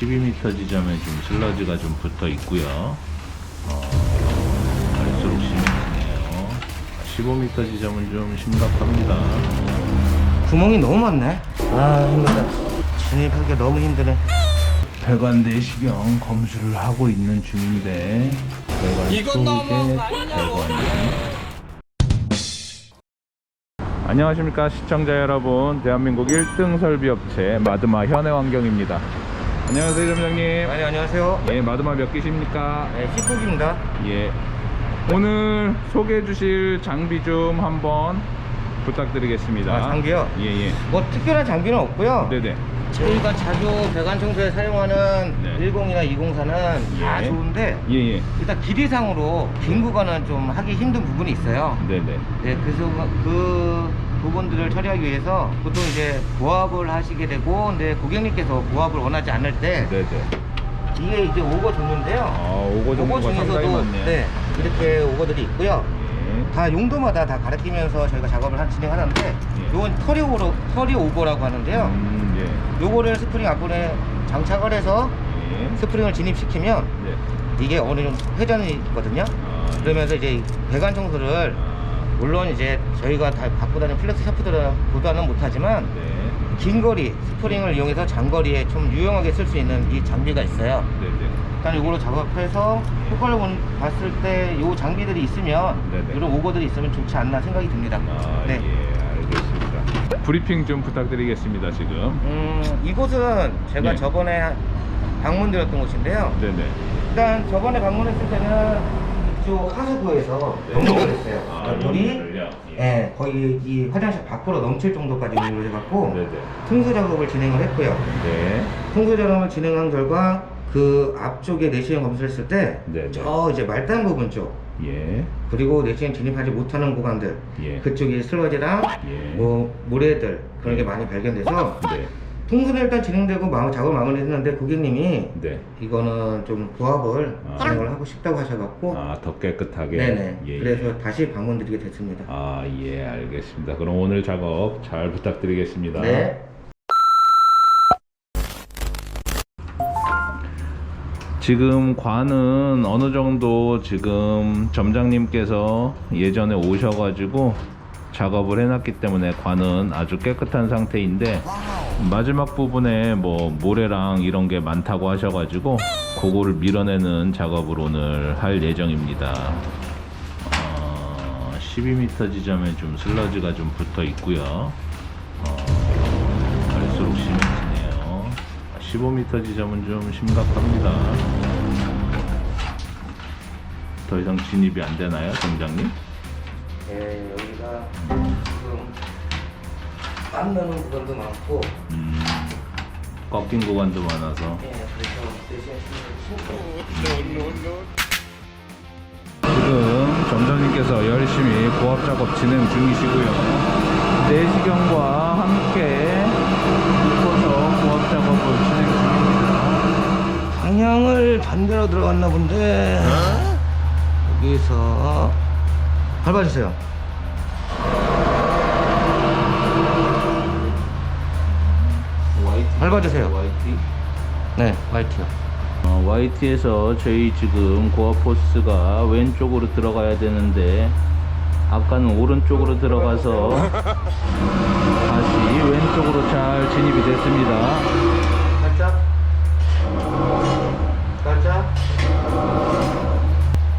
12m 지점에 좀 슬러지가 좀 붙어 있고요. 어, 갈수록 심해지네요. 15m 지점은 좀 심각합니다. 구멍이 너무 많네. 아 힘들다. 진입하기가 너무 힘드네. 배관 내시경 검수를 하고 있는 중인데 배관 속에 배관이 안녕하십니까 시청자 여러분 대한민국 1등 설비업체 마드마 현해환경입니다 안녕하세요 점장님 네 안녕하세요. 예 마드마 몇 기십니까 네 히콕입니다. 예 오늘 소개해 주실 장비 좀 한번 부탁드리겠습니다 아, 장비요? 예예 뭐 특별한 장비는 없고요. 네네 저희가 자주 배관 청소에 사용하는 네. 10이나 204는 다 예. 좋은데 예예 일단 길이상으로 긴 구간은 좀 하기 힘든 부분이 있어요. 네네 네, 그래서 그 부분들을 처리하기 위해서 보통 이제 고압을 하시게 되고, 근데 고객님께서 고압을 원하지 않을 때 네네 이게 이제 오거 종류인데요. 아 오거 정도가 상당히 많네요 네, 이렇게 오거들이 있고요. 예. 다 용도마다 다 가르치면서 저희가 작업을 한- 진행하는데, 예. 요건 터리 오버, 터리 오버라고 하는데요. 음, 예. 요거를 스프링 앞부분에 장착을 해서 예. 스프링을 진입시키면 네. 이게 어느 정도 회전이 있거든요. 아, 그러면서 이제 배관 청소를 아, 물론 이제 저희가 다 갖고 다니는 플렉스 샤프트보다는 못하지만 네. 긴 거리 스프링을 이용해서 장거리에 좀 유용하게 쓸 수 있는 이 장비가 있어요. 네, 네. 일단 이걸로 작업해서 효과를 본- 봤을 때 이 장비들이 있으면 네 네. 이런 오거들이 있으면 좋지 않나 생각이 듭니다. 아, 네. 예, 알겠습니다. 브리핑 좀 부탁드리겠습니다, 지금. 음, 이곳은 제가 예. 저번에 방문드렸던 곳인데요. 네, 네. 일단 저번에 방문했을 때는 이쪽 하수구에서 네. 넘어을 했어요. 아, 그러니까 물이? 예. 예, 거의 이 화장실 밖으로 넘칠 정도까지 운영을 해갖고 네, 네. 청소 작업을 진행을 했고요. 네. 청소 작업을 진행한 결과 그 앞쪽에 내시경 검수를 했을 때, 네, 네. 저 이제 말단 부분 쪽, 예. 그리고 내시경 진입하지 못하는 구간들, 예. 그쪽에 슬러지랑 예. 뭐 모래들 그런 게 예. 많이 발견돼서 네. 통수는 일단 진행되고 마무 작업 마무리했는데 고객님이 네. 이거는 좀 고압을 아. 진행을 하고 싶다고 하셔갖고 아, 더 깨끗하게. 네네 예, 예. 그래서 다시 방문 드리게 됐습니다. 아, 예, 알겠습니다. 그럼 오늘 작업 잘 부탁드리겠습니다. 네. 지금 관은 어느 정도 지금 점장님께서 예전에 오셔가지고 작업을 해놨기 때문에 관은 아주 깨끗한 상태인데 마지막 부분에 뭐 모래랑 이런 게 많다고 하셔가지고 그거를 밀어내는 작업을 오늘 할 예정입니다. 어, 12m 지점에 좀 슬러지가 좀 붙어 있고요. 어, 갈수록 심해지네요. 15m 지점은 좀 심각합니다. 더 이상 진입이 안 되나요, 점장님? 네, 여기가 땀 나는 구간도 많고. 음, 꺾인 구간도 많아서. 예, 그래서 지금 점장님께서 열심히 고압 작업 진행 중이시고요. 내시경과 함께 묶어서 고압 작업을 진행 중입니다. 방향을 반대로 들어갔나 본데. 여기서 밟아주세요 밟아주세요. YT. 네. 화이트요. 어, YT에서 저희 지금 고압 포스가 왼쪽으로 들어가야 되는데 아까는 오른쪽으로 들어가서 다시 왼쪽으로 잘 진입이 됐습니다. 살짝. 살짝.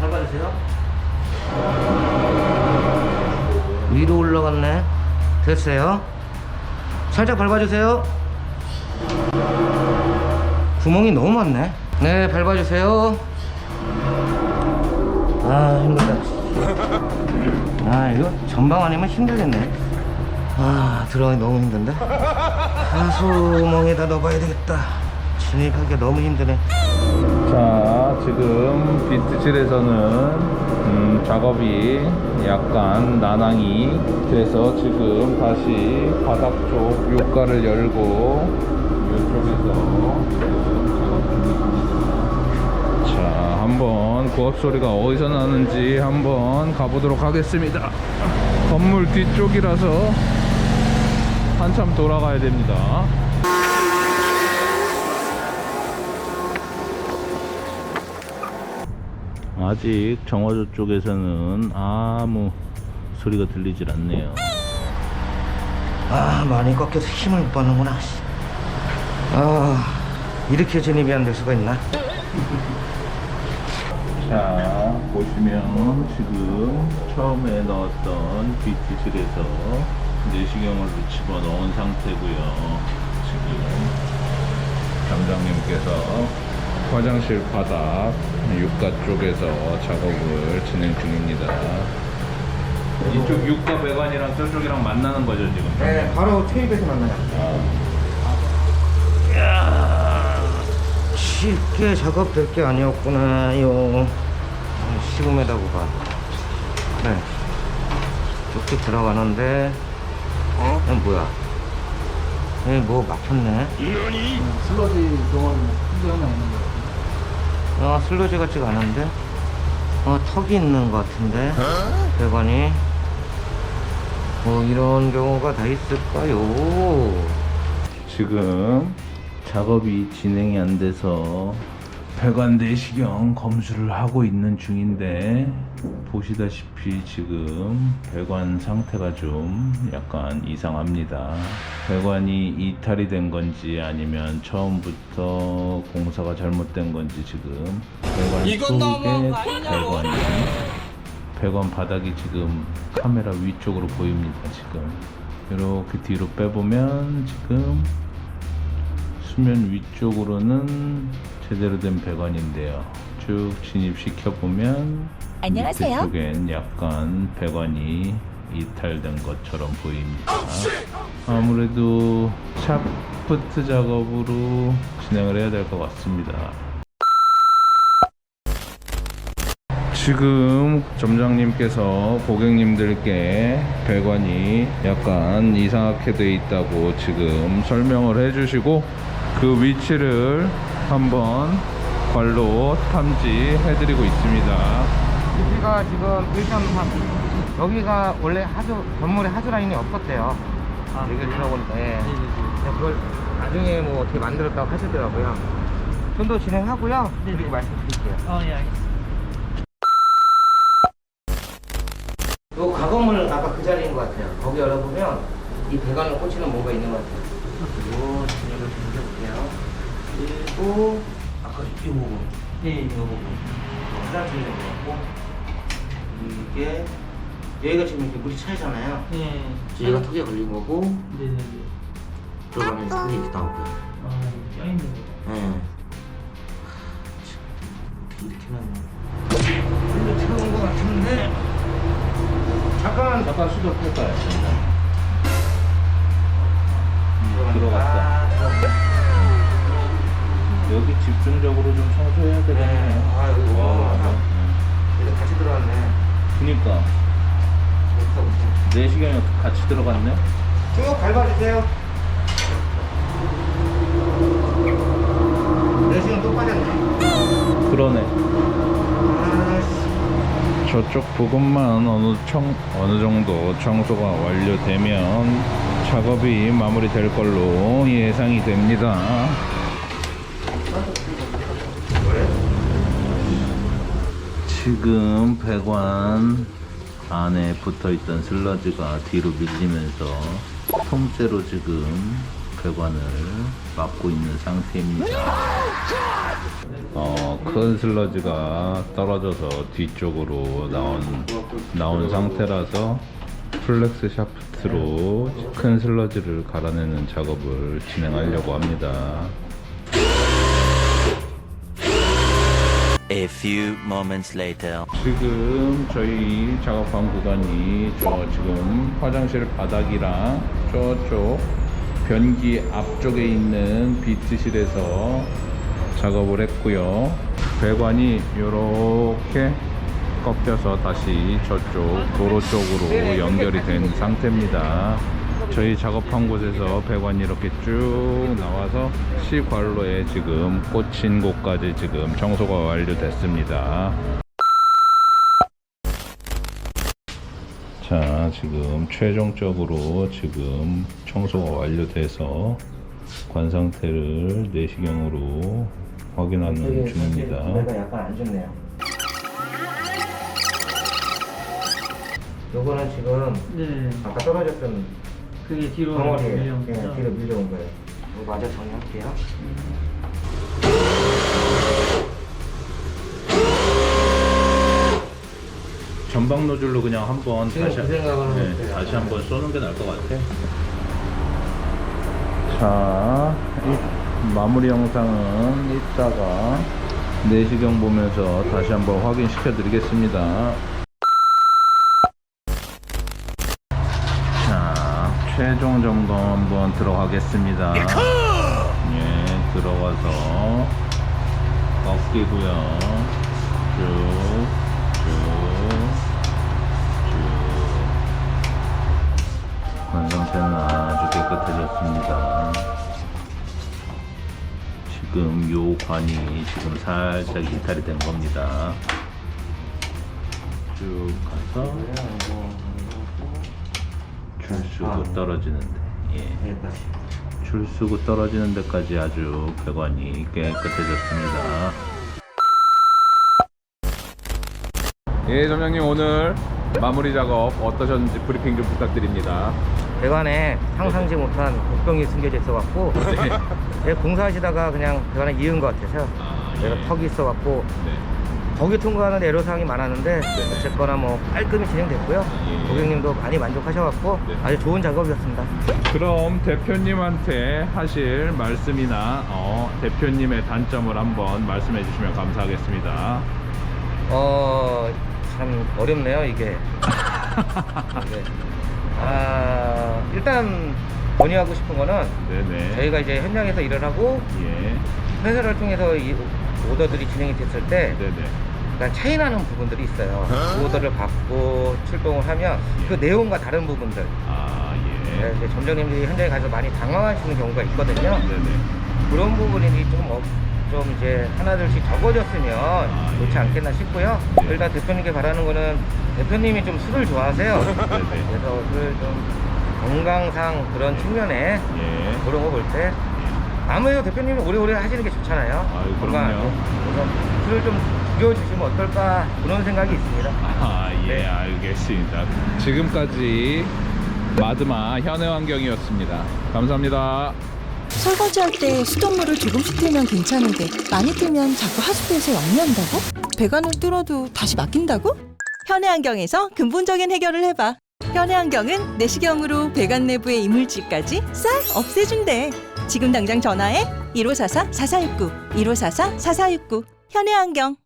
밟아주세요. 위로 올라갔네. 됐어요. 살짝 밟아주세요 구멍이 너무 많네. 네 밟아주세요. 아 힘들다. 아 이거 전방 아니면 힘들겠네. 아 들어가기 너무 힘든데? 하수멍에다 넣어봐야 되겠다. 진입하기가 너무 힘드네. 자, 지금 비트실에서는 음, 작업이 약간 난항이 돼서 지금 다시 바닥 쪽 욕가를 열고 이쪽에서 자, 한번 고압 소리가 어디서 나는지 한번 가보도록 하겠습니다. 건물 뒤쪽이라서 한참 돌아가야 됩니다. 아직 정화조 쪽에서는 아무 소리가 들리질 않네요. 아 많이 꺾여서 힘을 못 받는구나 씨. 아 이렇게 진입이 안 될 수가 있나 자 보시면 지금 처음에 넣었던 BT실에서 내시경을 집어넣은 상태고요 지금 점장님께서 화장실 바닥 육가 쪽에서 작업을 진행 중입니다. 이쪽 육가 배관이랑 저쪽이랑 만나는 거죠 지금? 네 바로 테이프에서 만나요. 아, 쉽게 작업될 게 아니었구나요. 시금에다고 봐. 네. 쭉쭉 들어가는데 어? 이건 뭐야? 여기 뭐 막혔네? 슬러지 동원 흔적 하나 있는 거같 아요. 어, 슬로지 같지가 않은데? 어, 턱이 있는 것 같은데? 배관이? 뭐 이런 경우가 다 있을까요? 지금 작업이 진행이 안 돼서 배관 내시경 검수를 하고 있는 중인데 보시다시피 지금 배관 상태가 좀 약간 이상합니다. 배관이 이탈이 된 건지 아니면 처음부터 공사가 잘못된 건지 지금 배관 속에 배관이 배관 바닥이 지금 카메라 위쪽으로 보입니다. 지금 이렇게 뒤로 빼보면 지금 수면 위쪽으로는 제대로 된 배관인데요. 쭉 진입시켜 보면 안녕하세요. 쪽엔 약간 배관이 이탈된 것처럼 보입니다. 아무래도 샤프트 작업으로 진행을 해야 될 것 같습니다. 지금 점장님께서 고객님들께 배관이 약간 이상하게 돼 있다고 지금 설명을 해주시고 그 위치를 한번 발로 탐지 해드리고 있습니다. 여기가 지금 1.3 여기가 원래 하주 건물에 하주 라인이 없었대요 아, 얘기를 들어보니까 예. 네, 네, 근데 그걸 나중에 뭐 어떻게 만들었다고 하시더라고요 좀 더 진행하고요 네, 그리고 네. 말씀드릴게요 네. 어, 예, 알겠습니다. 요 가건물 아까 그 자리인 것 같아요. 거기 열어보면 이 배관을 꽂히는 뭔가 있는 것 같아요. 요 진행을 좀 해볼게요. 그리고 아까 이 부분, 예, 예. 이 부분 화장실 있는 거 같고 이게 여기가 지금 이렇게 물이 차이잖아요. 예. 얘가 턱에 걸린 거고 네, 네, 네. 들어가면 턱이 이렇게 나오고요. 아, 껴 있는 거. 예. 어떻게 이렇게 났냐? 물로 채운 것 같은데 잠깐 잠깐 수정할까요? 들어간다. 들어갔다. 아, 여기 집중적으로 좀 청소해야 네. 되겠네요. 아, 여기 와, 와. 이거 같이 들어왔네. 그니까 좋다, 좋다. 내시경이 같이 들어갔네. 쭉 밟아주세요. 내시경 또 빠졌네. 그러네. 아씨. 저쪽 부분만 어느 청 어느 정도 청소가 완료되면 작업이 마무리될 걸로 예상이 됩니다. 지금 배관 안에 붙어 있던 슬러지가 뒤로 밀리면서 통째로 지금 배관을 막고 있는 상태입니다. 어, 큰 슬러지가 떨어져서 뒤쪽으로 나온, 나온 상태라서 플렉스 샤프트로 큰 슬러지를 갈아내는 작업을 진행하려고 합니다. A few moments later. 지금 저희 작업한 구간이 저 지금 화장실 바닥이랑 저쪽 변기 앞쪽에 있는 비트실에서 작업을 했고요. 배관이 이렇게 꺾여서 다시 저쪽 도로 쪽으로 연결이 된 상태입니다. 저희 작업한 곳에서 배관이 이렇게 쭉 나와서 시관로에 지금 꽂힌 곳까지 지금 청소가 완료됐습니다. 자, 지금 최종적으로 지금 청소가 완료돼서 관 상태를 내시경으로 확인하는 중입니다. 내가 약간 안 좋네요. 요거는 지금 네. 아까 떨어졌던 그게 뒤로 밀려온 예, 거죠? 뒤로 밀려온 거예요. 이거 마저 정리할게요. 전방 노즐로 그냥 한번 지금 다시 그 생각을 네. 다시 한번 쏘는 게 나을 것 같아. 자, 이 마무리 영상은 이따가 내시경 보면서 다시 한번 확인시켜 드리겠습니다. 최종 점검 한번 들어가겠습니다. 예, 들어가서 꺾이고요. 쭉, 쭉, 쭉. 관 상태는 아주 깨끗해졌습니다. 지금 요 관이 지금 살짝 이탈이 된 겁니다. 쭉 가서 줄수고 떨어지는데, 예. 여기까지. 줄 쓰고 떨어지는 데까지 아주 배관이 깨끗해졌습니다. 예, 점장님 오늘 마무리 작업 어떠셨는지 브리핑 좀 부탁드립니다. 배관에 상상지 못한 곡병이 숨겨져 있어갖고 제가 공사하시다가 그냥 배관에 이은 것 같아서 아, 내가 예. 턱이 있어갖고 네. 거기 통과하는 애로사항이 많았는데 네. 어쨌거나 뭐 깔끔히 진행됐고요. 예. 고객님도 많이 만족하셔갖고 네. 아주 좋은 작업이었습니다. 그럼 대표님한테 하실 말씀이나 어, 대표님의 단점을 한번 말씀해 주시면 감사하겠습니다. 어, 참 어렵네요, 이게. 이게. 아, 일단 건의하고 싶은 거는 네네. 저희가 이제 현장에서 일을 하고 예. 회사를 통해서 이 오더들이 진행이 됐을 때 네네. 약간 차이나는 부분들이 있어요. 그 오더를 받고 출동을 하면 그 내용과 다른 부분들. 아 예. 네, 이제 점장님들이 현장에 가서 많이 당황하시는 경우가 있거든요. 네네. 그런 부분이 좀, 어, 좀 이제 하나둘씩 적어졌으면 좋지 않겠나 싶고요. 네. 일단 대표님께 바라는 거는 대표님이 좀 술을 좋아하세요. 네네. 그래서 술 좀 건강상 그런 측면에 예. 그런 거 볼 때 아무래도 대표님이 오래오래 하시는 게 좋잖아요. 아유. 그럼요. 그래서 술을 좀 줄여주시면 어떨까 그런 생각이 있습니다. 아, 예, 네. 알겠습니다. 지금까지 마드마 현해환경이었습니다. 감사합니다. 설거지할 때 수돗물을 조금씩 틀면 괜찮은데 많이 틀면 자꾸 하수도에서 역류한다고? 배관을 뚫어도 다시 막힌다고? 현해안경에서 근본적인 해결을 해봐. 현해안경은 내시경으로 배관 내부의 이물질까지 싹 없애준대. 지금 당장 전화해 1544-4469, 1544-4469. 현해안경.